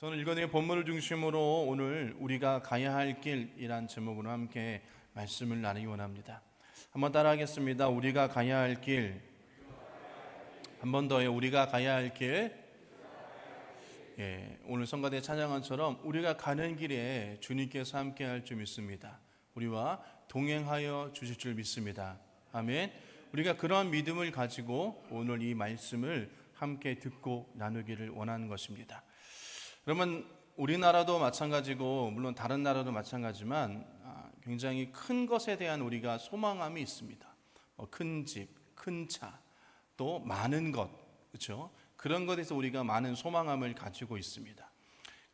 저는 읽어드린 본문을 중심으로 오늘 우리가 가야 할 길이란 제목으로 함께 말씀을 나누기 원합니다. 한번 따라하겠습니다. 우리가 가야 할 길. 한 번 더요. 우리가 가야 할 길. 예, 오늘 성가대 찬양한처럼 우리가 가는 길에 주님께서 함께 할 줄 믿습니다. 우리와 동행하여 주실 줄 믿습니다. 아멘. 우리가 그러한 믿음을 가지고 오늘 이 말씀을 함께 듣고 나누기를 원하는 것입니다. 그러면 우리나라도 마찬가지고 물론 다른 나라도 마찬가지만 아, 굉장히 큰 것에 대한 우리가 소망함이 있습니다. 뭐큰 집, 큰 차, 또 많은 것, 그렇죠? 그런 것에서 우리가 많은 소망함을 가지고 있습니다.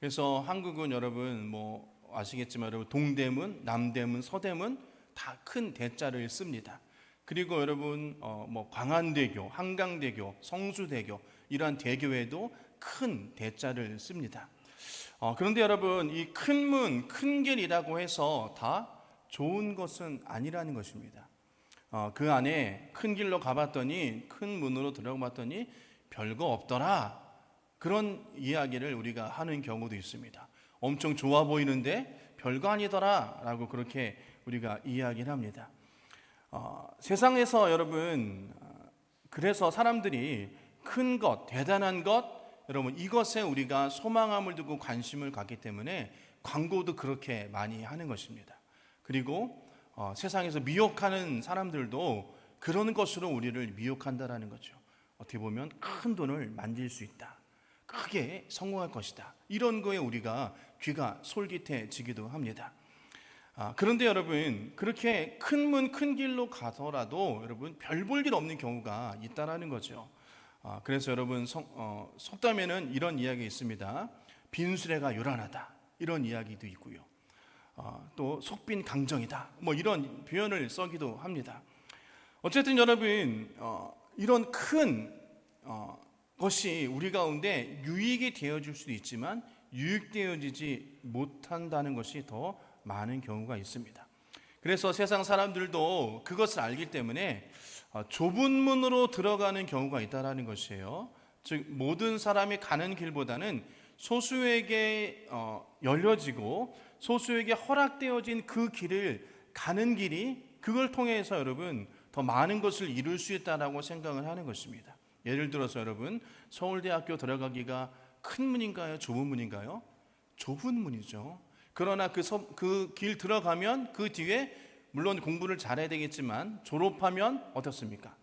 그래서 한국은 여러분 뭐 아시겠지만 여러분 동대문, 남대문, 서대문 다 큰 대자를 씁니다. 그리고 여러분 어, 뭐 광안대교, 한강대교, 성수대교 이러한 대교에도 큰 대자를 씁니다. 어, 그런데 여러분 이 큰 문, 큰 길이라고 해서 다 좋은 것은 아니라는 것입니다. 어, 그 안에 큰 길로 가봤더니 큰 문으로 들어가봤더니 별거 없더라. 그런 이야기를 우리가 하는 경우도 있습니다. 엄청 좋아 보이는데 별거 아니더라 라고 그렇게 우리가 이야기를 합니다. 어, 세상에서 여러분 어, 그래서 사람들이 큰 것, 대단한 것, 여러분 이것에 우리가 소망함을 두고 관심을 갖기 때문에 광고도 그렇게 많이 하는 것입니다. 그리고 어, 세상에서 미혹하는 사람들도 그런 것으로 우리를 미혹한다라는 거죠. 어떻게 보면 큰 돈을 만질 수 있다. 크게 성공할 것이다. 이런 거에 우리가 귀가 솔깃해지기도 합니다. 아, 그런데 여러분 그렇게 큰 문 큰 길로 가서라도 여러분 별 볼 일 없는 경우가 있다라는 거죠. 아, 그래서 여러분 성, 어, 속담에는 이런 이야기 있습니다. 빈수레가 요란하다 이런 이야기도 있고요. 어, 또 속빈 강정이다 뭐 이런 표현을 써기도 합니다. 어쨌든 여러분 어, 이런 큰 어, 것이 우리 가운데 유익이 되어줄 수도 있지만 유익되어지지 못한다는 것이 더 많은 경우가 있습니다. 그래서 세상 사람들도 그것을 알기 때문에 어, 좁은 문으로 들어가는 경우가 있다라는 것이에요. 즉 모든 사람이 가는 길보다는 소수에게 어, 열려지고 소수에게 허락되어진 그 길을 가는 길이 그걸 통해서 여러분 더 많은 것을 이룰 수 있다라고 생각을 하는 것입니다. 예를 들어서 여러분 서울대학교 들어가기가 큰 문인가요? 좁은 문인가요? 좁은 문이죠. 그러나 그 길 들어가면 그 뒤에 물론 공부를 잘해야 되겠지만 졸업하면 어떻습니까?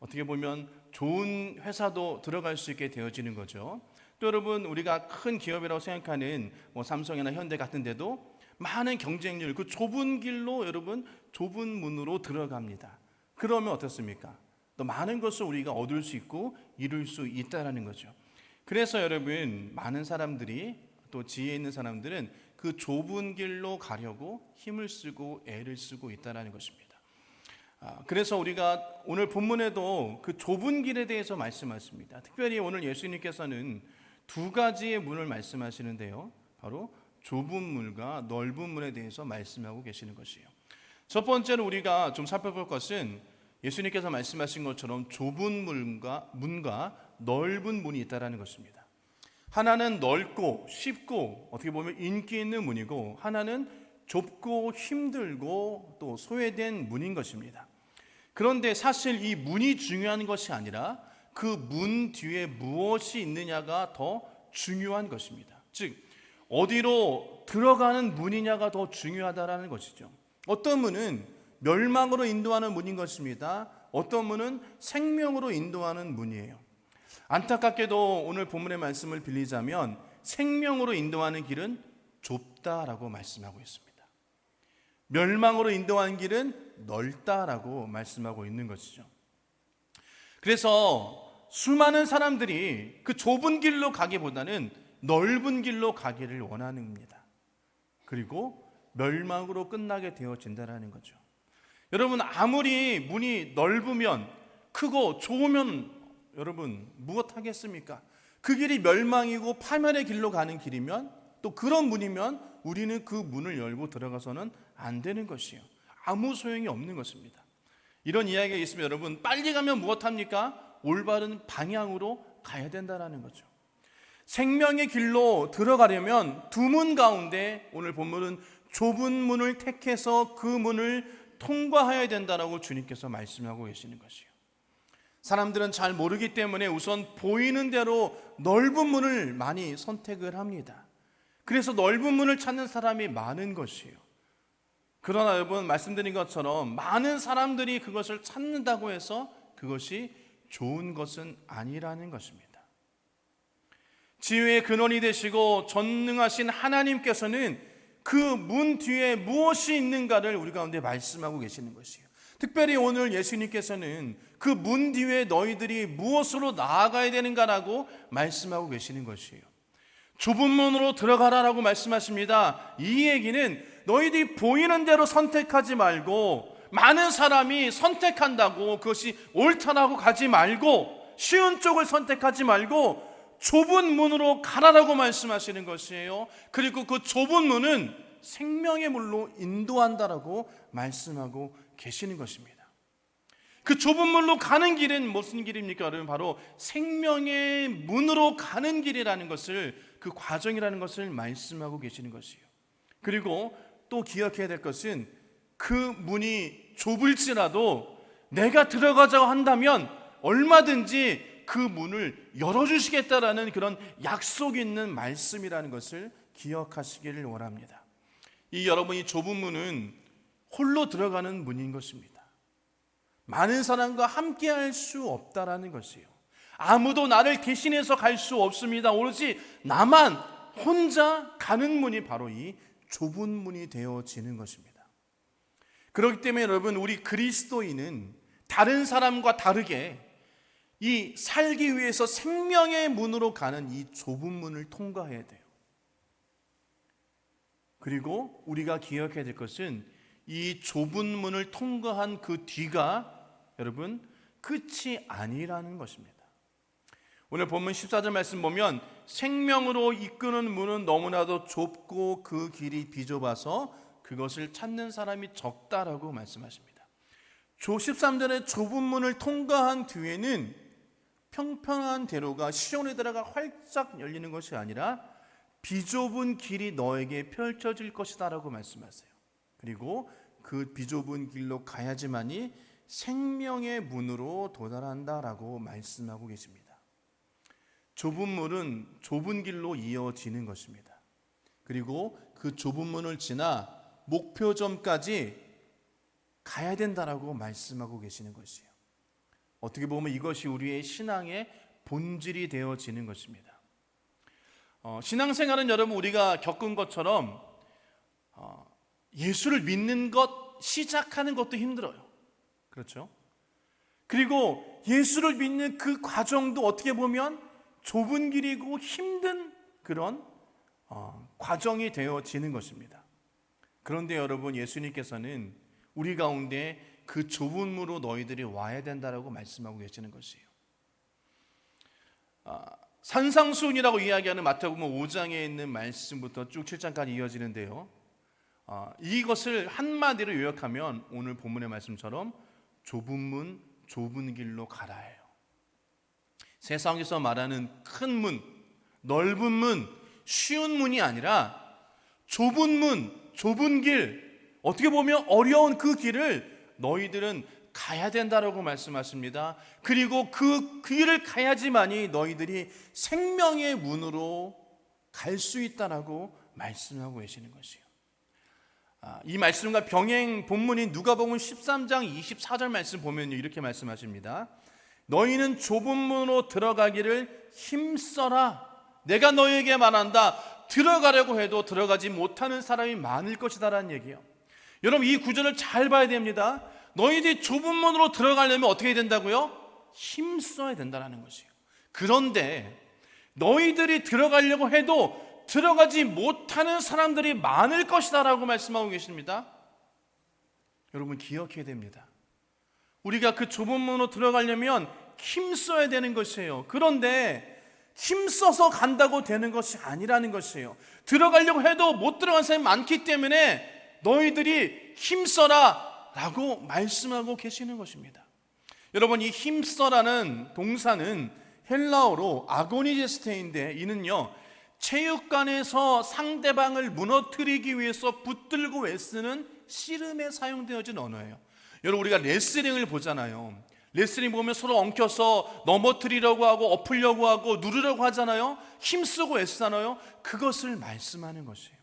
어떻게 보면 좋은 회사도 들어갈 수 있게 되어지는 거죠. 또 여러분 우리가 큰 기업이라고 생각하는 뭐 삼성이나 현대 같은 데도 많은 경쟁률 그 좁은 길로 여러분 좁은 문으로 들어갑니다. 그러면 어떻습니까? 또 많은 것을 우리가 얻을 수 있고 이룰 수 있다라는 거죠. 그래서 여러분 많은 사람들이 또 지혜 있는 사람들은 그 좁은 길로 가려고 힘을 쓰고 애를 쓰고 있다라는 것입니다. 아, 그래서 우리가 오늘 본문에도 그 좁은 길에 대해서 말씀하십니다. 특별히 오늘 예수님께서는 두 가지의 문을 말씀하시는데요. 바로 좁은 문과 넓은 문에 대해서 말씀하고 계시는 것이에요. 첫 번째로 우리가 좀 살펴볼 것은 예수님께서 말씀하신 것처럼 좁은 문과 문과 넓은 문이 있다라는 것입니다. 하나는 넓고 쉽고 어떻게 보면 인기 있는 문이고 하나는 좁고 힘들고 또 소외된 문인 것입니다. 그런데 사실 이 문이 중요한 것이 아니라 그 문 뒤에 무엇이 있느냐가 더 중요한 것입니다. 즉 어디로 들어가는 문이냐가 더 중요하다라는 것이죠. 어떤 문은 멸망으로 인도하는 문인 것입니다. 어떤 문은 생명으로 인도하는 문이에요. 안타깝게도 오늘 본문의 말씀을 빌리자면 생명으로 인도하는 길은 좁다라고 말씀하고 있습니다. 멸망으로 인도하는 길은 넓다라고 말씀하고 있는 것이죠. 그래서 수많은 사람들이 그 좁은 길로 가기보다는 넓은 길로 가기를 원하는입니다. 그리고 멸망으로 끝나게 되어진다라는 거죠. 여러분 아무리 문이 넓으면 크고 좋으면 여러분 무엇 하겠습니까? 그 길이 멸망이고 파멸의 길로 가는 길이면 또 그런 문이면 우리는 그 문을 열고 들어가서는 안 되는 것이요. 아무 소용이 없는 것입니다. 이런 이야기가 있으면 여러분 빨리 가면 무엇 합니까? 올바른 방향으로 가야 된다라는 거죠. 생명의 길로 들어가려면 두 문 가운데 오늘 본문은 좁은 문을 택해서 그 문을 통과해야 된다라고 주님께서 말씀하고 계시는 것이요. 사람들은 잘 모르기 때문에 우선 보이는 대로 넓은 문을 많이 선택을 합니다. 그래서 넓은 문을 찾는 사람이 많은 것이요. 그러나 여러분 말씀드린 것처럼 많은 사람들이 그것을 찾는다고 해서 그것이 좋은 것은 아니라는 것입니다. 지혜의 근원이 되시고 전능하신 하나님께서는 그 문 뒤에 무엇이 있는가를 우리 가운데 말씀하고 계시는 것이에요. 특별히 오늘 예수님께서는 그 문 뒤에 너희들이 무엇으로 나아가야 되는가라고 말씀하고 계시는 것이에요. 좁은 문으로 들어가라라고 말씀하십니다. 이 얘기는 너희들이 보이는 대로 선택하지 말고 많은 사람이 선택한다고 그것이 옳다라고 가지 말고 쉬운 쪽을 선택하지 말고 좁은 문으로 가라라고 말씀하시는 것이에요. 그리고 그 좁은 문은 생명의 문로 인도한다라고 말씀하고 계시는 것입니다. 그 좁은 문로 가는 길은 무슨 길입니까? 여러분 바로 생명의 문으로 가는 길이라는 것을 그 과정이라는 것을 말씀하고 계시는 것이에요. 그리고 또 기억해야 될 것은 그 문이 좁을지라도 내가 들어가자고 한다면 얼마든지 그 문을 열어주시겠다라는 그런 약속 있는 말씀이라는 것을 기억하시기를 원합니다. 이 여러분이 좁은 문은 홀로 들어가는 문인 것입니다. 많은 사람과 함께 할 수 없다라는 것이에요. 아무도 나를 대신해서 갈 수 없습니다. 오로지 나만 혼자 가는 문이 바로 이 좁은 문이 되어지는 것입니다. 그렇기 때문에 여러분, 우리 그리스도인은 다른 사람과 다르게 이 살기 위해서 생명의 문으로 가는 이 좁은 문을 통과해야 돼요. 그리고 우리가 기억해야 될 것은 이 좁은 문을 통과한 그 뒤가 여러분 끝이 아니라는 것입니다. 오늘 본문 14절 말씀 보면 생명으로 이끄는 문은 너무나도 좁고 그 길이 비좁아서 그것을 찾는 사람이 적다라고 말씀하십니다. 조 13절의 좁은 문을 통과한 뒤에는 평평한 대로가 시온에 들어가 활짝 열리는 것이 아니라 비좁은 길이 너에게 펼쳐질 것이다라고 말씀하세요. 그리고 그 비좁은 길로 가야지만이 생명의 문으로 도달한다라고 말씀하고 계십니다. 좁은 문은 좁은 길로 이어지는 것입니다. 그리고 그 좁은 문을 지나 목표점까지 가야 된다라고 말씀하고 계시는 것이에요. 어떻게 보면 이것이 우리의 신앙의 본질이 되어지는 것입니다. 어, 신앙생활은 여러분 우리가 겪은 것처럼 어, 예수를 믿는 것 시작하는 것도 힘들어요. 그렇죠? 그리고 예수를 믿는 그 과정도 어떻게 보면 좁은 길이고 힘든 그런 어, 과정이 되어지는 것입니다. 그런데 여러분 예수님께서는 우리 가운데 그 좁은 문으로 너희들이 와야 된다라고 말씀하고 계시는 것이에요. 아, 산상수훈이라고 이야기하는 마태복음 5장에 있는 말씀부터 쭉 7장까지 이어지는데요. 아, 이것을 한마디로 요약하면 오늘 본문의 말씀처럼 좁은 문, 좁은 길로 가라예요. 세상에서 말하는 큰 문, 넓은 문, 쉬운 문이 아니라 좁은 문, 좁은 길, 어떻게 보면 어려운 그 길을 너희들은 가야 된다라고 말씀하십니다. 그리고 그 길을 가야지만이 너희들이 생명의 문으로 갈 수 있다라고 말씀하고 계시는 것이요. 아, 이 말씀과 병행 본문인 누가복음 13장 24절 말씀 보면 이렇게 말씀하십니다. 너희는 좁은 문으로 들어가기를 힘써라. 내가 너희에게 말한다. 들어가려고 해도 들어가지 못하는 사람이 많을 것이다라는 얘기예요. 여러분 이 구절을 잘 봐야 됩니다. 너희들이 좁은 문으로 들어가려면 어떻게 된다고요? 힘써야 된다는 것이에요. 그런데 너희들이 들어가려고 해도 들어가지 못하는 사람들이 많을 것이다라고 말씀하고 계십니다. 여러분 기억해야 됩니다. 우리가 그 좁은 문으로 들어가려면 힘써야 되는 것이에요. 그런데 힘써서 간다고 되는 것이 아니라는 것이에요. 들어가려고 해도 못 들어간 사람이 많기 때문에 너희들이 힘써라 라고 말씀하고 계시는 것입니다. 여러분, 이 힘써라는 동사는 헬라어로 아고니제스테인데 이는요 체육관에서 상대방을 무너뜨리기 위해서 붙들고 애쓰는 씨름에 사용되어진 언어예요. 여러분 우리가 레슬링을 보잖아요. 레슬링 보면 서로 엉켜서 넘어뜨리려고 하고 엎으려고 하고 누르려고 하잖아요. 힘쓰고 애쓰잖아요. 그것을 말씀하는 것이에요.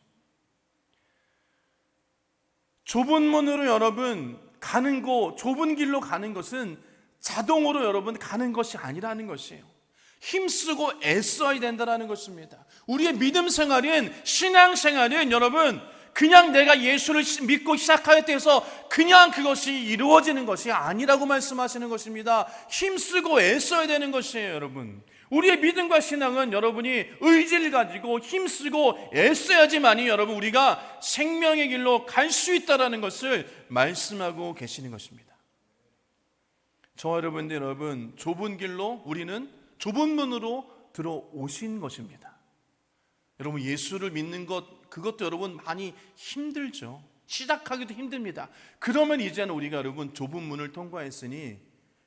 좁은 문으로 여러분 가는 곳, 좁은 길로 가는 것은 자동으로 여러분 가는 것이 아니라는 것이에요. 힘쓰고 애써야 된다는 것입니다. 우리의 믿음 생활은 신앙 생활은 여러분 그냥 내가 예수를 믿고 시작할 때에서 그냥 그것이 이루어지는 것이 아니라고 말씀하시는 것입니다. 힘쓰고 애써야 되는 것이에요, 여러분. 우리의 믿음과 신앙은 여러분이 의지를 가지고 힘쓰고 애써야지만이 여러분 우리가 생명의 길로 갈 수 있다라는 것을 말씀하고 계시는 것입니다. 저 여러분들 여러분 좁은 길로 우리는 좁은 문으로 들어오신 것입니다. 여러분 예수를 믿는 것 그것도 여러분 많이 힘들죠. 시작하기도 힘듭니다. 그러면 이제는 우리가 여러분 좁은 문을 통과했으니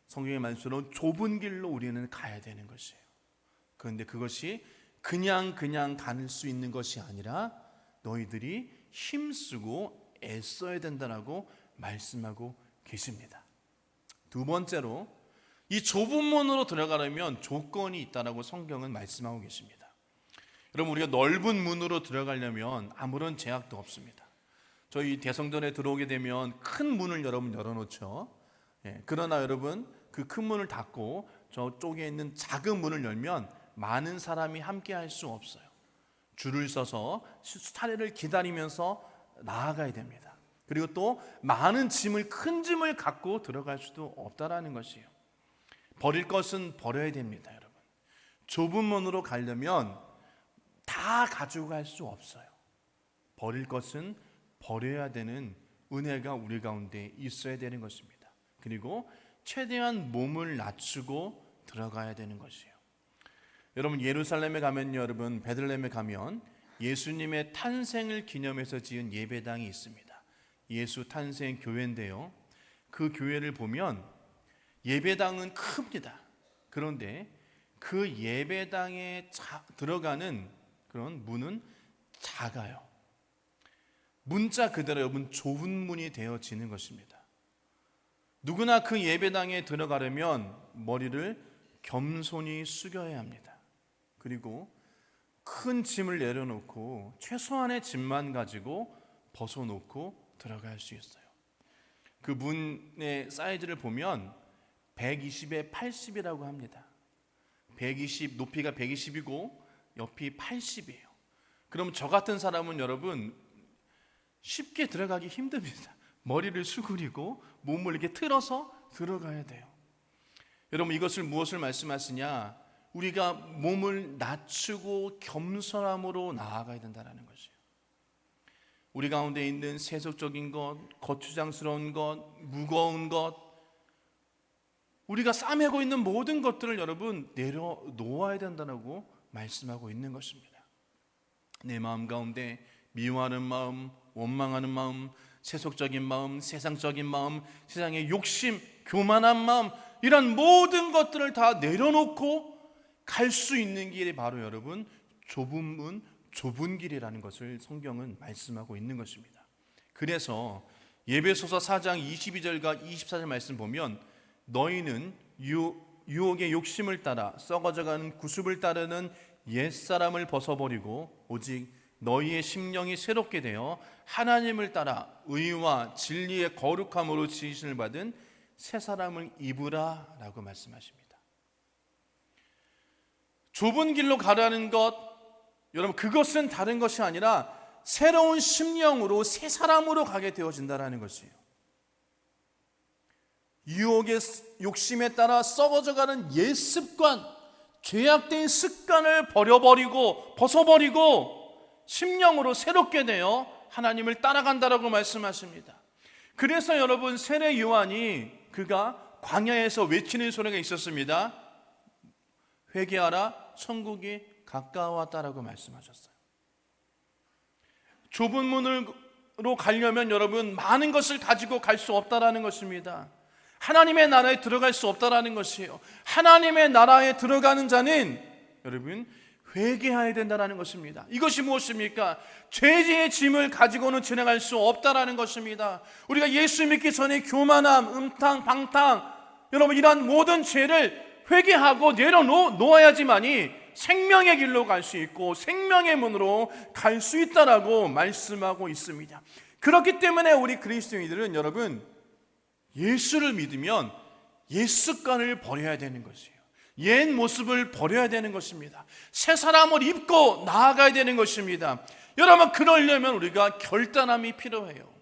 성경의 말씀으로 좁은 길로 우리는 가야 되는 것이에요. 그런데 그것이 그냥 그냥 가는 수 있는 것이 아니라 너희들이 힘쓰고 애써야 된다라고 말씀하고 계십니다. 두 번째로 이 좁은 문으로 들어가려면 조건이 있다라고 성경은 말씀하고 계십니다. 여러분 우리가 넓은 문으로 들어가려면 아무런 제약도 없습니다. 저희 대성전에 들어오게 되면 큰 문을 여러분 열어놓죠. 예, 그러나 여러분 그 큰 문을 닫고 저쪽에 있는 작은 문을 열면 많은 사람이 함께 할 수 없어요. 줄을 서서 차례를 기다리면서 나아가야 됩니다. 그리고 또 많은 짐을 큰 짐을 갖고 들어갈 수도 없다라는 것이에요. 버릴 것은 버려야 됩니다, 여러분. 좁은 문으로 가려면 다 가지고 갈수 없어요. 버릴 것은 버려야 되는 은혜가 우리 가운데 있어야 되는 것입니다. 그리고 최대한 몸을 낮추고 들어가야 되는 것이에요. 여러분 예루살렘에 가면 여러분 베들레헴에 가면 예수님의 탄생을 기념해서 지은 예배당이 있습니다. 예수 탄생 교회인데요. 그 교회를 보면 예배당은 큽니다. 그런데 그 예배당에 자, 들어가는 그런 문은 작아요. 문자 그대로 여러분 좁은 문이 되어지는 것입니다. 누구나 그 예배당에 들어가려면 머리를 겸손히 숙여야 합니다. 그리고 큰 짐을 내려놓고 최소한의 짐만 가지고 벗어놓고 들어갈 수 있어요. 그 문의 사이즈를 보면 120에 80이라고 합니다. 120 높이가 120이고 옆이 80이에요. 그럼 저 같은 사람은 여러분 쉽게 들어가기 힘듭니다. 머리를 수그리고 몸을 이렇게 틀어서 들어가야 돼요. 여러분 이것을 무엇을 말씀하시냐? 우리가 몸을 낮추고 겸손함으로 나아가야 된다는 것이에요. 우리 가운데 있는 세속적인 것, 거추장스러운 것, 무거운 것, 우리가 싸매고 있는 모든 것들을 여러분 내려놓아야 된다고 말씀하고 있는 것입니다. 내 마음 가운데 미워하는 마음, 원망하는 마음, 세속적인 마음, 세상적인 마음, 세상의 욕심, 교만한 마음, 이런 모든 것들을 다 내려놓고 갈 수 있는 길이 바로 여러분 좁은 문, 좁은 길이라는 것을 성경은 말씀하고 있는 것입니다. 그래서 예배소서 4장 22절과 24절 말씀 보면 너희는 유, 유혹의 욕심을 따라 썩어져가는 구습을 따르는 옛사람을 벗어버리고 오직 너희의 심령이 새롭게 되어 하나님을 따라 의와 진리의 거룩함으로 지으심을 받은 새 사람을 입으라라고 말씀하십니다. 좁은 길로 가라는 것 여러분 그것은 다른 것이 아니라 새로운 심령으로 새 사람으로 가게 되어진다라는 것이에요. 유혹의 욕심에 따라 썩어져가는 옛 습관, 죄악된 습관을 버려버리고 벗어버리고 심령으로 새롭게 되어 하나님을 따라간다라고 말씀하십니다. 그래서 여러분 세례 요한이 그가 광야에서 외치는 소리가 있었습니다. 회개하라 천국이 가까웠다라고 말씀하셨어요. 좁은 문으로 가려면 여러분 많은 것을 가지고 갈 수 없다라는 것입니다. 하나님의 나라에 들어갈 수 없다라는 것이에요. 하나님의 나라에 들어가는 자는 여러분 회개해야 된다라는 것입니다. 이것이 무엇입니까? 죄의 짐을 가지고는 진행할 수 없다라는 것입니다. 우리가 예수 믿기 전에 교만함, 음탕, 방탕, 여러분 이러한 모든 죄를 회개하고 내려놓아야지만이 생명의 길로 갈 수 있고 생명의 문으로 갈 수 있다라고 말씀하고 있습니다. 그렇기 때문에 우리 그리스도인들은 여러분 예수를 믿으면 옛 습관을 버려야 되는 것이에요. 옛 모습을 버려야 되는 것입니다. 새 사람을 입고 나아가야 되는 것입니다. 여러분 그러려면 우리가 결단함이 필요해요.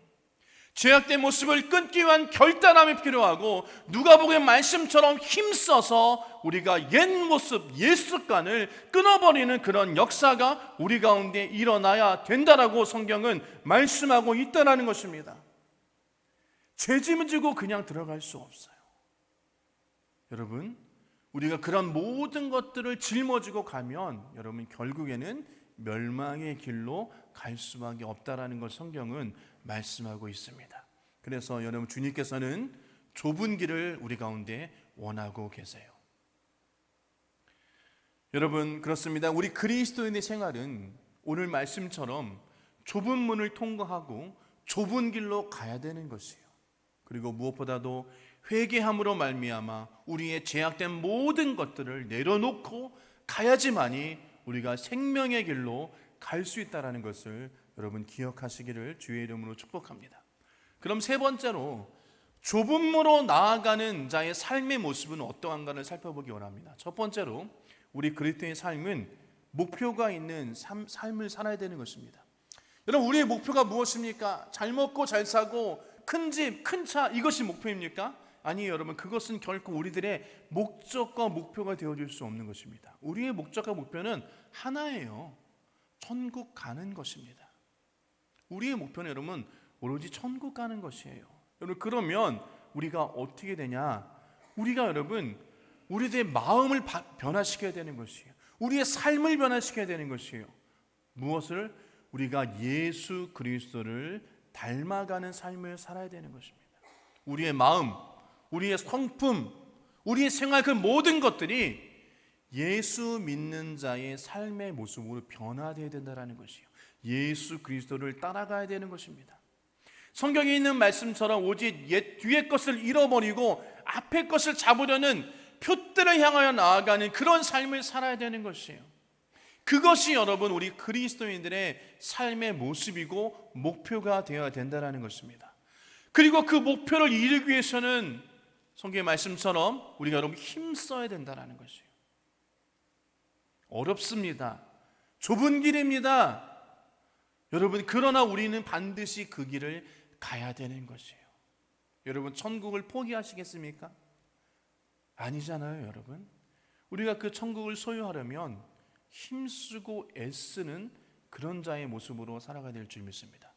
죄악된 모습을 끊기 위한 결단함이 필요하고 누가복음의 말씀처럼 힘써서 우리가 옛 모습, 옛 습관을 끊어버리는 그런 역사가 우리 가운데 일어나야 된다라고 성경은 말씀하고 있다라는 것입니다. 죄짐을 지고 그냥 들어갈 수 없어요. 여러분, 우리가 그런 모든 것들을 짊어지고 가면 여러분 결국에는 멸망의 길로 갈 수밖에 없다라는 걸 성경은 말씀하고 있습니다. 그래서 여러분 주님께서는 좁은 길을 우리 가운데 원하고 계세요. 여러분 그렇습니다. 우리 그리스도인의 생활은 오늘 말씀처럼 좁은 문을 통과하고 좁은 길로 가야 되는 것이에요. 그리고 무엇보다도 회개함으로 말미암아 우리의 제약된 모든 것들을 내려놓고 가야지만이 우리가 생명의 길로 갈 수 있다라는 것을 여러분 기억하시기를 주의 이름으로 축복합니다. 그럼 세 번째로 좁은 문으로 나아가는 자의 삶의 모습은 어떠한가를 살펴보기 원합니다. 첫 번째로 우리 그리스도의 삶은 목표가 있는 삶, 삶을 살아야 되는 것입니다. 여러분 우리의 목표가 무엇입니까? 잘 먹고 잘 사고 큰 집, 큰 차 이것이 목표입니까? 아니 여러분 그것은 결코 우리들의 목적과 목표가 되어줄 수 없는 것입니다. 우리의 목적과 목표는 하나예요. 천국 가는 것입니다. 우리의 목표는 여러분 오로지 천국 가는 것이에요. 여러분 그러면 우리가 어떻게 되냐? 우리가 여러분 우리들의 마음을 변화시켜야 되는 것이에요. 우리의 삶을 변화시켜야 되는 것이에요. 무엇을 우리가 예수 그리스도를 닮아가는 삶을 살아야 되는 것입니다. 우리의 마음, 우리의 성품, 우리의 생활 그 모든 것들이 예수 믿는 자의 삶의 모습으로 변화되어야 된다는 것이요. 예수 그리스도를 따라가야 되는 것입니다. 성경에 있는 말씀처럼 오직 옛 뒤의 것을 잃어버리고 앞의 것을 잡으려는 표들을 향하여 나아가는 그런 삶을 살아야 되는 것이에요. 그것이 여러분 우리 그리스도인들의 삶의 모습이고 목표가 되어야 된다는 것입니다. 그리고 그 목표를 이루기 위해서는 성경의 말씀처럼 우리가 여러분 힘써야 된다는 것이에요. 어렵습니다. 좁은 길입니다. 여러분, 그러나 우리는 반드시 그 길을 가야 되는 것이에요. 여러분, 천국을 포기하시겠습니까? 아니잖아요, 여러분. 우리가 그 천국을 소유하려면 힘쓰고 애쓰는 그런 자의 모습으로 살아가야 될 줄 믿습니다.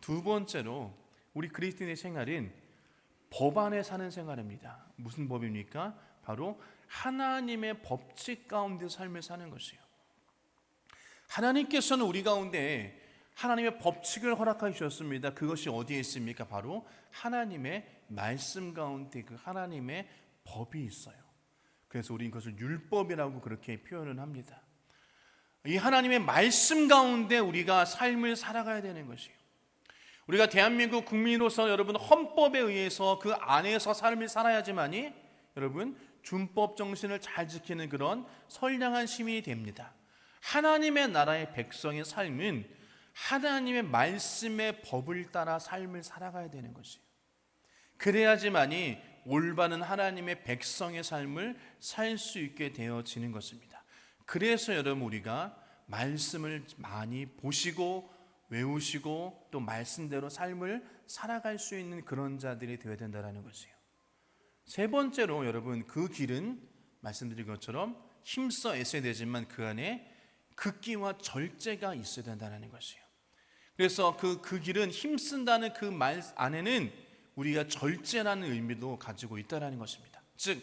두 번째로 우리 그리스도인의 생활은 법 안에 사는 생활입니다. 무슨 법입니까? 바로 하나님의 법칙 가운데 삶을 사는 것이에요. 하나님께서는 우리 가운데 하나님의 법칙을 허락하여 주셨습니다. 그것이 어디에 있습니까? 바로 하나님의 말씀 가운데 그 하나님의 법이 있어요. 그래서 우리는 그것을 율법이라고 그렇게 표현을 합니다. 이 하나님의 말씀 가운데 우리가 삶을 살아가야 되는 것이에요. 우리가 대한민국 국민으로서 여러분 헌법에 의해서 그 안에서 삶을 살아야지만이 여러분 준법 정신을 잘 지키는 그런 선량한 시민이 됩니다. 하나님의 나라의 백성의 삶은 하나님의 말씀의 법을 따라 삶을 살아가야 되는 것이에요. 그래야지만이 올바른 하나님의 백성의 삶을 살 수 있게 되어지는 것입니다. 그래서 여러분 우리가 말씀을 많이 보시고 외우시고 또 말씀대로 삶을 살아갈 수 있는 그런 자들이 되어야 된다는 것이에요. 세 번째로 여러분 그 길은 말씀드린 것처럼 힘써 애써야 되지만 그 안에 극기와 절제가 있어야 된다는 것이에요. 그래서 그, 그 길은 힘쓴다는 그 말 안에는 우리가 절제라는 의미도 가지고 있다는 것입니다. 즉,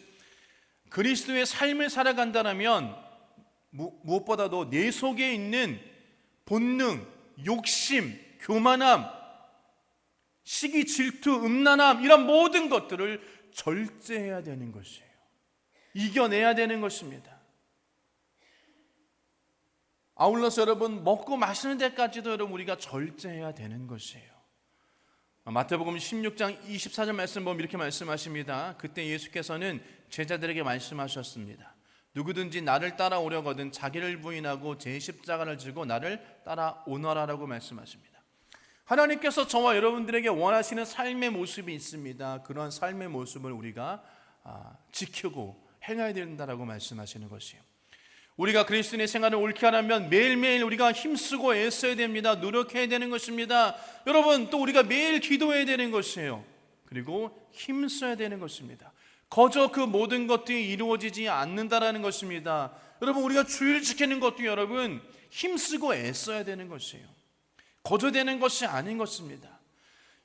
그리스도의 삶을 살아간다면 무엇보다도 내 속에 있는 본능, 욕심, 교만함, 시기, 질투, 음란함 이런 모든 것들을 절제해야 되는 것이에요. 이겨내야 되는 것입니다. 아울러서 여러분 먹고 마시는 데까지도 여러분 우리가 절제해야 되는 것이에요. 마태복음 16장 24절 말씀 보면 이렇게 말씀하십니다. 그때 예수께서는 제자들에게 말씀하셨습니다. 누구든지 나를 따라오려거든 자기를 부인하고 제 십자가를 지고 나를 따라오너라라고 말씀하십니다. 하나님께서 저와 여러분들에게 원하시는 삶의 모습이 있습니다. 그러한 삶의 모습을 우리가 아, 지키고 행해야 된다라고 말씀하시는 것이에요. 우리가 그리스도인의 생활을 옳게 하려면 매일매일 우리가 힘쓰고 애써야 됩니다. 노력해야 되는 것입니다. 여러분, 또 우리가 매일 기도해야 되는 것이에요. 그리고 힘써야 되는 것입니다. 거저 그 모든 것들이 이루어지지 않는다라는 것입니다. 여러분, 우리가 주일 지키는 것도 여러분 힘쓰고 애써야 되는 것이에요. 거저 되는 것이 아닌 것입니다.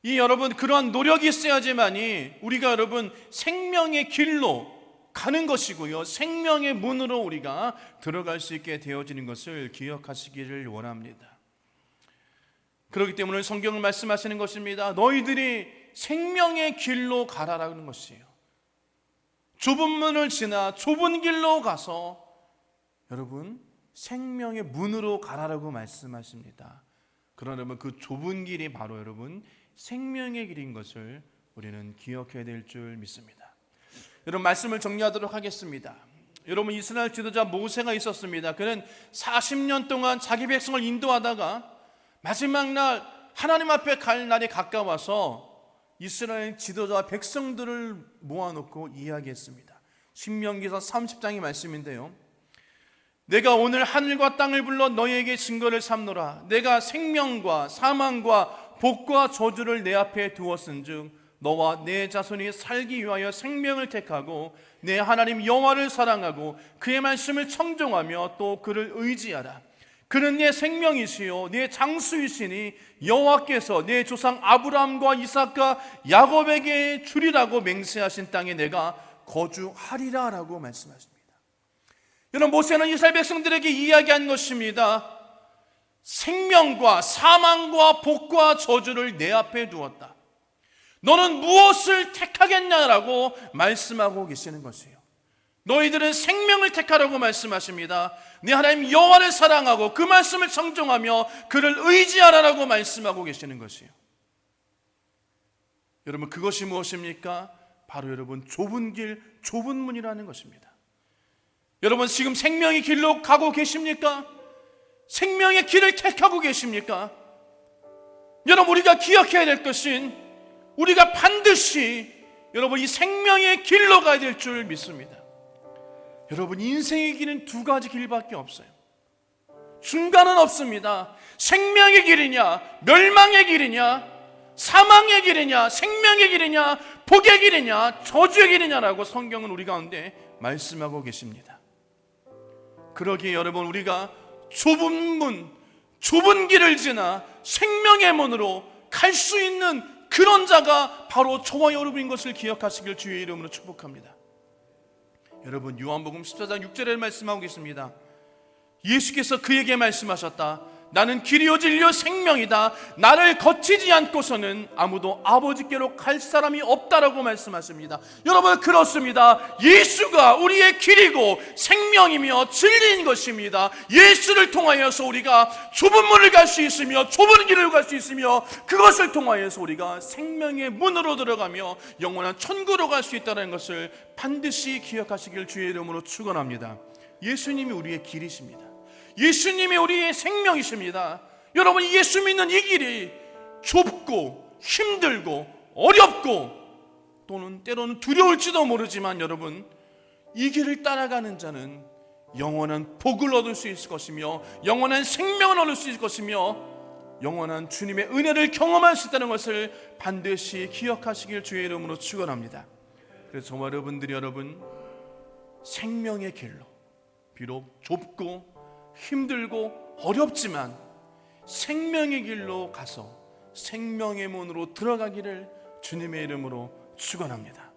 이 여러분 그러한 노력이 있어야지만이 우리가 여러분 생명의 길로 가는 것이고요. 생명의 문으로 우리가 들어갈 수 있게 되어지는 것을 기억하시기를 원합니다. 그렇기 때문에 성경을 말씀하시는 것입니다. 너희들이 생명의 길로 가라라는 것이에요. 좁은 문을 지나 좁은 길로 가서 여러분 생명의 문으로 가라라고 말씀하십니다. 그러려면 그 좁은 길이 바로 여러분 생명의 길인 것을 우리는 기억해야 될 줄 믿습니다. 여러분 말씀을 정리하도록 하겠습니다. 여러분 이스라엘 지도자 모세가 있었습니다. 그는 40년 동안 자기 백성을 인도하다가 마지막 날 하나님 앞에 갈 날이 가까워서 이스라엘 지도자 백성들을 모아놓고 이야기했습니다. 신명기서 30장의 말씀인데요. 내가 오늘 하늘과 땅을 불러 너희에게 증거를 삼노라. 내가 생명과 사망과 복과 저주를 내 앞에 두었은즉 너와 내 자손이 살기 위하여 생명을 택하고 내 하나님 여호와를 사랑하고 그의 말씀을 청종하며 또 그를 의지하라. 그는 내 생명이시요 내 장수이시니 여호와께서 내 조상 아브라함과 이삭과 야곱에게 주리라고 맹세하신 땅에 내가 거주하리라라고 말씀하십니다. 여러분 모세는 이스라엘 백성들에게 이야기한 것입니다. 생명과 사망과 복과 저주를 내 앞에 두었다. 너는 무엇을 택하겠냐라고 말씀하고 계시는 것이에요. 너희들은 생명을 택하라고 말씀하십니다. 네 하나님 여호와를 사랑하고 그 말씀을 청종하며 그를 의지하라라고 말씀하고 계시는 것이에요. 여러분 그것이 무엇입니까? 바로 여러분 좁은 길, 좁은 문이라는 것입니다. 여러분 지금 생명의 길로 가고 계십니까? 생명의 길을 택하고 계십니까? 여러분 우리가 기억해야 될 것은 우리가 반드시 여러분 이 생명의 길로 가야 될 줄 믿습니다. 여러분 인생의 길은 두 가지 길밖에 없어요. 중간은 없습니다. 생명의 길이냐, 멸망의 길이냐, 사망의 길이냐, 생명의 길이냐, 복의 길이냐, 저주의 길이냐라고 성경은 우리 가운데 말씀하고 계십니다. 그러기에 여러분 우리가 좁은 문, 좁은 길을 지나 생명의 문으로 갈 수 있는 그런 자가 바로 저와 여러분인 것을 기억하시길 주의 이름으로 축복합니다. 여러분 요한복음 14장 6절에 말씀하고 계십니다. 예수께서 그에게 말씀하셨다. 나는 길이요 진리요 생명이다. 나를 거치지 않고서는 아무도 아버지께로 갈 사람이 없다라고 말씀하십니다. 여러분 그렇습니다. 예수가 우리의 길이고 생명이며 진리인 것입니다. 예수를 통하여서 우리가 좁은 문을 갈 수 있으며 좁은 길을 갈 수 있으며 그것을 통하여서 우리가 생명의 문으로 들어가며 영원한 천국으로 갈 수 있다는 것을 반드시 기억하시길 주의 이름으로 축원합니다. 예수님이 우리의 길이십니다. 예수님이 우리의 생명이십니다. 여러분 예수 믿는 이 길이 좁고 힘들고 어렵고 또는 때로는 두려울지도 모르지만 여러분 이 길을 따라가는 자는 영원한 복을 얻을 수 있을 것이며 영원한 생명을 얻을 수 있을 것이며 영원한 주님의 은혜를 경험할 수 있다는 것을 반드시 기억하시길 주의 이름으로 축원합니다. 그래서 여러분들이 여러분 생명의 길로 비록 좁고 힘들고 어렵지만 생명의 길로 가서 생명의 문으로 들어가기를 주님의 이름으로 축원합니다.